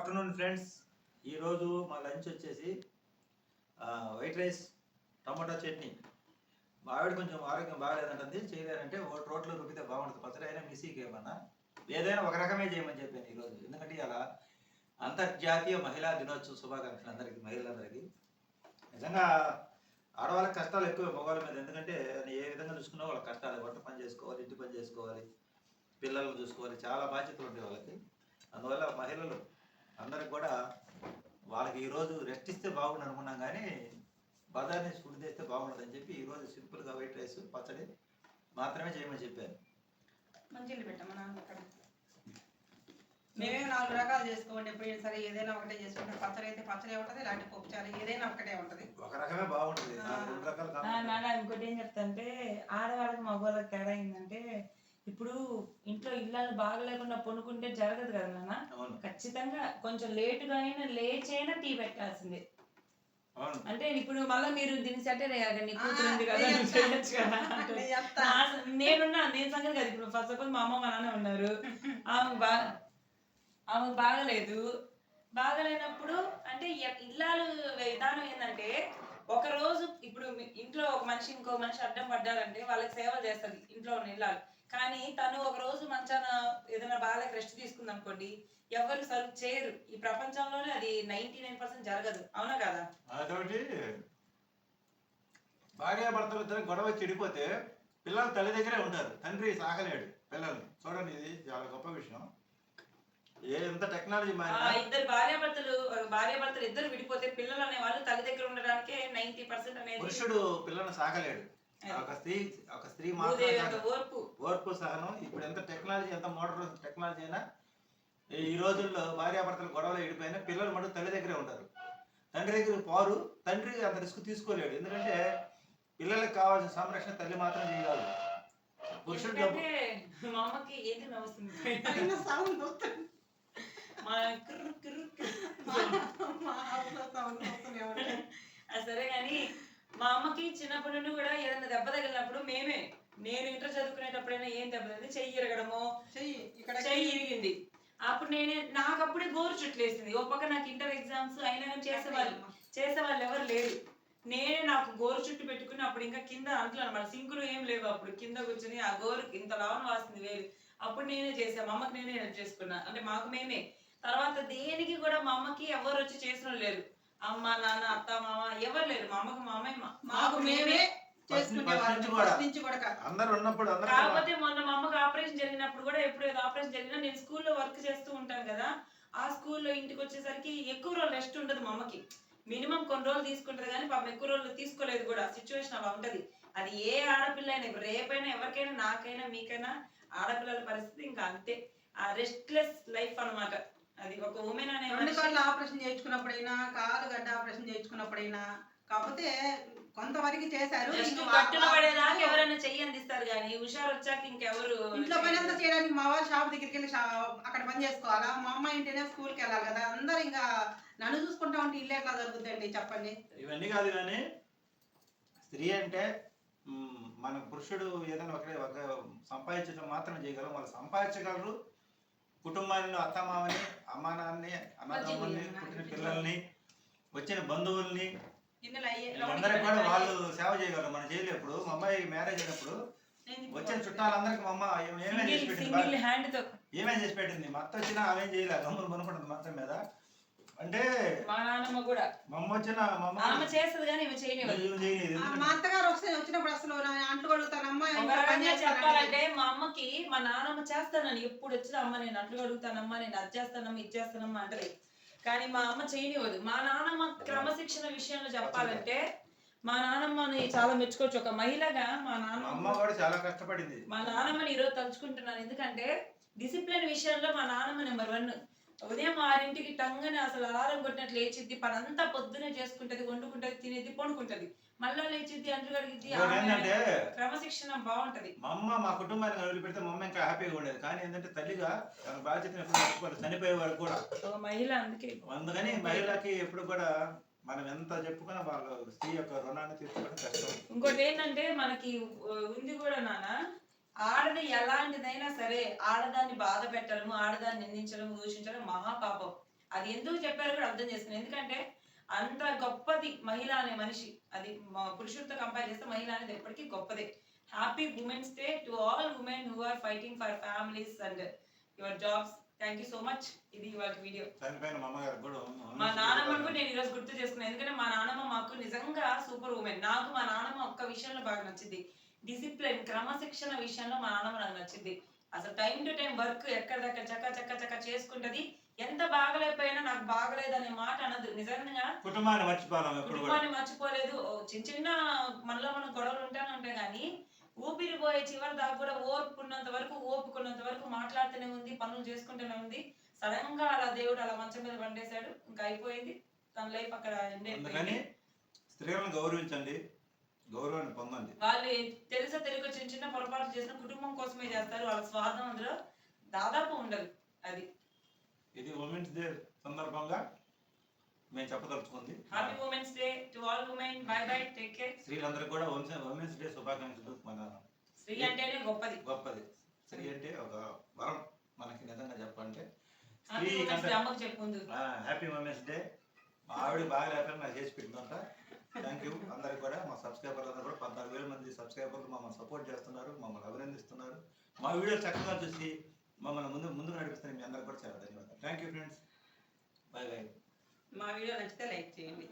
Afternoon friends ఈరోజు మా lunch వచ్చేసి వైట్ రైస్ టమాటా చట్నీ. మా ఆవిడ కొంచెం ఆరోగ్యం బాగాలేదంటుంది. చేయలేదంటే ఒకటి రోట్లో రుబ్బితే బాగుంటుంది. పచ్చడి అయినా మిస్సీకి ఏమన్నా. ఏదైనా ఒక రకమే చేయమని చెప్పాను ఈరోజు ఎందుకంటే అలా అంతర్జాతీయ మహిళా దినోత్సవ శుభాకాంక్షలు అందరికీ మహిళలందరికీ. నిజంగా ఆడవాళ్ళకి కష్టాలు ఎక్కువ మగవాళ్ళ మీద. ఎందుకంటే ఏ విధంగా చూసుకున్నా వాళ్ళ కష్టాలు. వంట పని చేసుకోవాలి ఇంటి పని చేసుకోవాలి పిల్లలను చూసుకోవాలి. చాలా బాధ్యతలు ఉంటాయి వాళ్ళకి. అందువల్ల మహిళలు అందరికి కూడా వాళ్ళకి ఈరోజు రెస్ట్ ఇస్తే బాగుండు అనుకున్నాం కానీ బజార్ని ఫుడ్ చేస్తే బాగుంటుంది అని చెప్పి ఈరోజు సింపుల్గా వైట్ రైస్ పచ్చడి మాత్రమే చేయమని చెప్పారు. మేమే అక్కడ. నాలుగు రకాలు చేసుకోండి ఎప్పుడైనా సరే ఏదైనా ఒకటే చేసుకుంటే పచ్చడి అయితే పచ్చడి ఉంటుంది ఇలాంటి పప్పుచారు ఏదైనా ఒకటే ఉంటుంది ఒక రకమే బాగుంటుంది నాకు రెండు రకాలు నా- కావాలి నాన్న ఇంకోటి ఏం చెప్తాంటే ఆడవాళ్ళకి మగవాళ్ళకి తేడా ఏంటంటే ఇప్పుడు ఇంట్లో ఇల్లాలు బాగా లేకుండా పొనుకుంటే జరగదు కదా నాన్న. ఖచ్చితంగా కొంచెం లేటుగా అయినా లేచైనా టీ పెట్టాల్సిందే. అంటే ఇప్పుడు మళ్ళీ మీరు దీన్ని సెట్ అయ్యాక నీ ఆ, కూతురు ఉంది కదా. చేయొచ్చు కదా. నేనున్నా నేను సంగతి కాదు. ఇప్పుడు ఫస్ట్ ఆఫ్ ఆల్ మా అమ్మ మా నాన్న ఉన్నారు. ఆమె బాగా ఆమె బాగలేదు. బాగలేనప్పుడు అంటే ఇల్లాలు విధానం ఏంటంటే ఒక రోజు ఇప్పుడు ఇంట్లో ఒక మనిషి ఇంకో మనిషి అడ్డం పడ్డారంటే వాళ్ళకి సేవ చేస్తుంది ఇంట్లో ఉన్న ఇల్లాలు. కానీ తను ఒక రోజు మంచాన ఏదైనా బాగాలేక రెస్ట్ తీసుకుంది అనుకోండి ఎవరు సర్వ్ చేయరు. ఈ ప్రపంచంలోనే అది నైన్టీ నైన్ పర్సెంట్ జరగదు. అవునా కదా? అదొకటి. భార్యాభర్తలు ఇద్దరు గొడవ చెడిపోతే పిల్లలు తల్లి దగ్గరే ఉంటారు తండ్రి సాగలేడు పిల్లల్ని. చూడండి ఇది చాలా గొప్ప విషయం. ఏ ఎంత టెక్నాలజీ ఇద్దరు భార్యాభర్తలు భార్యాభర్తలు ఇద్దరు విడిపోతే పిల్లలు అనే వాళ్ళు తల్లి దగ్గర ఉండడానికే నైన్టీ పర్సెంట్ అనేది పురుషుడు పిల్లల్ని సాగలేడు. ఒక స్త్రీ ఒక స్త్రీ ఓర్పు. ఓర్పు సహనం ఇప్పుడు ఎంత టెక్నాలజీ ఎంత మోడర్న్ టెక్నాలజీ అయినా ఈ- రోజుల్లో భార్యాభర్తలు గొడవలు విడిపోయినా పిల్లలు మటు తల్లి దగ్గరే ఉంటారు. తండ్రి దగ్గర పోరు. తండ్రి అంత రిస్క్ తీసుకోలేడు. ఎందుకంటే పిల్లలకు కావాల్సిన సంరక్షణ తల్లి మాత్రం చేయగలదు పురుషుడు మా అమ్మకి ఏది సౌండ్ వస్తుంది. సరే కానీ మా అమ్మకి చిన్నప్పటి నుండి కూడా ఏదైనా దెబ్బ తగిలినప్పుడు మేమే నేను ఇంటర్ చదువుకునేటప్పుడైనా ఏం దెబ్బ తగిలింది? చెయ్యి ఇరగడము. చెయ్యి ఇక్కడ చెయ్యి ఇరిగింది. అప్పుడు నేనే నాకు అప్పుడే గోరు చుట్లేసింది ఒక పక్క నాకు ఇంటర్ ఎగ్జామ్స్ అయినా చేసేవాళ్ళు చేసే వాళ్ళు ఎవరు లేరు. నేనే నాకు గోరు చుట్టు పెట్టుకుని అప్పుడు ఇంకా కింద అంట్లు అనమాట. సింకులు ఏం లేవు అప్పుడు. కింద కూర్చుని ఆ గోరు ఇంత లావన వాసింది వేలు అప్పుడు నేనే చేసా. మా అమ్మకి నేనే హెల్ప్ చేసుకున్నా. అంటే మాకు మేమే. తర్వాత దేనికి కూడా మా అమ్మకి ఎవరు వచ్చి చేసిన లేరు. అమ్మ నాన్న అత్త మామ ఎవరు లేరు. మా అమ్మకి మా అమ్మాయి మాకు మేమే. అందరు ఉన్నప్పుడు కాకపోతే మొన్న మా అమ్మకి ఆపరేషన్ జరిగినప్పుడు కూడా ఎప్పుడు ఏదో ఆపరేషన్ జరిగినా నేను స్కూల్లో వర్క్ చేస్తూ ఉంటాను కదా ఆ స్కూల్లో ఇంటికి వచ్చేసరికి ఎక్కువ రోజులు రెస్ట్ ఉండదు మా అమ్మకి. మినిమం కొన్ని రోజులు తీసుకుంటది కానీ పాపం ఎక్కువ రోజులు తీసుకోలేదు కూడా. సిచ్యువేషన్ అలా ఉంటది. అది ఏ ఆడపిల్ల అయినా రేపైనా ఎవరికైనా నాకైనా మీకైనా ఆడపిల్లల పరిస్థితి ఇంకా అంతే. ఆ రెస్ట్లెస్ లైఫ్ అన్నమాట. అది ఒక ఉమెన్ అనే రెండు కాళ్ళు ఆపరేషన్ చేయించుకున్నప్పుడైనా కాలు గడ్డ ఆపరేషన్ చేయించుకున్నప్పుడైనా కాకపోతే కొంతవరకు చేశారు. ఎవరైనా చెయ్యి అందిస్తారు కానీ హుషారు వచ్చాక ఇంకెవరు ఇంట్లో పని అంతా చేయడానికి మా వాళ్ళు షాప్ దగ్గరికి వెళ్ళి అక్కడ పని చేసుకోవాలా? మా అమ్మ ఇంటనే స్కూల్కి వెళ్ళాలి కదా. అందరు ఇంకా నన్ను చూసుకుంటా ఉంటే ఇల్లు ఎట్లా జరుగుతుందండి చెప్పండి. ఇవన్నీ కాదు కానీ స్త్రీ అంటే మన పురుషుడు ఏదైనా ఒక ఒక సంపాదించడం మాత్రం చేయగలం. వాళ్ళు సంపాదించగలరు. కుటుంబాన్ని అత్తమామని అమ్మా నాన్నని అన్నదమ్ముల్ని పుట్టిన పిల్లల్ని వచ్చిన బంధువుల్ని వీళ్ళందరికీ కూడా వాళ్ళు సేవ చేయగలరు మనం చేయలేము ఇప్పుడు మా అమ్మాయి మ్యారేజ్ అయినప్పుడు వచ్చిన చుట్టాలందరికీ మా అమ్మ ఏమేం చేసి పెట్టింది సింగిల్ బాగా- హ్యాండ్తో. ఏమేం చేసి పెట్టింది? మా అత్త వచ్చినా ఆమెం చేయలేదు గమ్ములు కొనుక్కుంటుంది మొత్తం మీద. అంటే మా నాన్నమ్మ కూడా. మా అమ్మ వచ్చిన మా అమ్మ చేస్తుంది కానీ చేయలేదు. మా అత్తగారు వస్తే వచ్చినప్పుడు అసలు నా అంట్లు కడుగుతానమ్మా చెప్పాలంటే మా అమ్మకి మా నాన్నమ్మ చేస్తానని ఎప్పుడు వచ్చిన అమ్మ నేను అట్లు అడుగుతానమ్మా నేను అది చేస్తానమ్మా ఇది చేస్తానమ్మా అంటది. కానీ మా అమ్మ చేయనివ్వదు. మా నాన్నమ్మ క్రమశిక్షణ విషయంలో చెప్పాలంటే మా నాన్నమ్మని చాలా మెచ్చుకోవచ్చు. ఒక మహిళగా మా నాన్నమ్మ అమ్మ కూడా చాలా కష్టపడింది. మా నాన్నమ్మని ఈరోజు తలుచుకుంటున్నాను. ఎందుకంటే డిసిప్లిన్ విషయంలో మా నాన్నమ్మ నెంబర్ వన్. ఉదయం ఆరింటికి టంగని అసలు అలారం కొట్టినట్లు లేచిద్ది. పనంతా పొద్దునే చేసుకుంటది వండుకుంటది తినేది పండుకుంటది. మళ్ళా లేచిద్ది అంట్లు కడిగిద్ది ఏంటంటే క్రమశిక్షణ బాగుంటది. మా అమ్మ మా కుటుంబాన్ని వదిలిపెడితే మా అమ్మ ఇంకా హ్యాపీగా ఉండేది. కానీ ఏంటంటే తల్లిగా తన బాధ్యతను ఎప్పుడు మర్చిపోలేదు చనిపోయే వరకు కూడా. మహిళ అందుకే. అందుకని మహిళకి ఎప్పుడు కూడా మనం ఎంత చెప్పుకున్నా వాళ్ళ స్త్రీ యొక్క రుణాన్ని తీర్చుకోవడం కష్టం. ఇంకోటి ఏంటంటే మనకి ఉంది కూడా నాన్న. ఆడది ఎలాంటిదైనా సరే ఆడదాన్ని బాధ పెట్టడము ఆడదాన్ని నిందించడం దూషించడం మహాపాపం. అది ఎందుకు చెప్పారు కూడా అర్థం చేసుకుని. ఎందుకంటే అంత గొప్పది మహిళ అనే మనిషి అది పురుషులతో కంపేర్ చేస్తే మహిళ అనేది ఎప్పటికీ గొప్పదే. Happy women's day to all women who are fighting for families and your jobs thank you so much ఇది ఇవాళ వీడియో మా అమ్మగారికి కూడా మా నాన్నమ్మను కూడా నేను ఈరోజు గుర్తు చేసుకున్నాను. ఎందుకంటే మా నాన్నమ్మ మాకు నిజంగా సూపర్ ఉమెన్ నాకు మా నాన్నమ్మ ఒక్క విషయంలో బాగా నచ్చింది. డిసిప్లిన్ క్రమశిక్షణ విషయంలో మా నాన్నమ్మ నాకు నచ్చింది. అసలు టైం టు టైం వర్క్ ఎక్కడిదక్కడ చక్క చక్క చక్క చేసుకుంటది. ఎంత బాగలేకపోయినా నాకు బాగలేదు అనే మాట అనదు. నిజంగా కుటుంబాన్ని కూడా. కుటుంబాన్ని మర్చిపోలేదు. చిన్న చిన్న మనలో మన గొడవలు ఉంటానే ఉంటాయి కానీ ఊపిరి పోయే చివరి దాకా కూడా ఓర్పుకున్నంత వరకు ఓపుకున్నంత వరకు మాట్లాడుతూనే ఉంది పనులు చేసుకుంటూనే ఉంది. సడన్గా అలా దేవుడు అలా మంచం మీద పండేశాడు ఇంకా అయిపోయింది. తన లైఫ్ అక్కడ ఎండ్ అందుకని అయిపోయింది స్త్రీలను గౌరవించండి. గౌరవాన్ని పొందండి. వాళ్ళు తెలుసో తెలియక చిన్న చిన్న పొరపాటు చేసిన కుటుంబం కోసమే చేస్తారు. వాళ్ళ స్వార్థం అందులో దాదాపు ఉండదు అది. ఇది ఉమెన్స్ డే సందర్భంగా మేము చెప్పదలుచుకుంది. Happy women's day to all women bye bye take care స్త్రీలందరికీ కూడా ఉమెన్స్ డే శుభాకాంక్షలు. మన స్త్రీ అంటేనే గొప్పది. గొప్పది. స్త్రీ అంటే ఒక వరం మనకి నిజంగా చెప్పాలంటే. హ్యాపీ ఉమెన్స్ డే మా ఆవిడ బాగా లేకపోయినా నాకు చేసి పెట్టిందంట. థ్యాంక్ యూ అందరికి కూడా మా సబ్స్క్రైబర్లు అందరూ కూడా పద్నాలుగు వేల మంది సబ్స్క్రైబర్లు మమ్మల్ని సపోర్ట్ చేస్తున్నారు మమ్మల్ని అభినందిస్తున్నారు. మా వీడియో చక్కగా చూసి మమ్మల్ని ముందు ముందుకు నడిపిస్తున్నారు మీ అందరికి కూడా చాలా ధన్యవాదాలు. Thank you friends bye bye మా వీడియో నచ్చితే లైక్ చేయండి.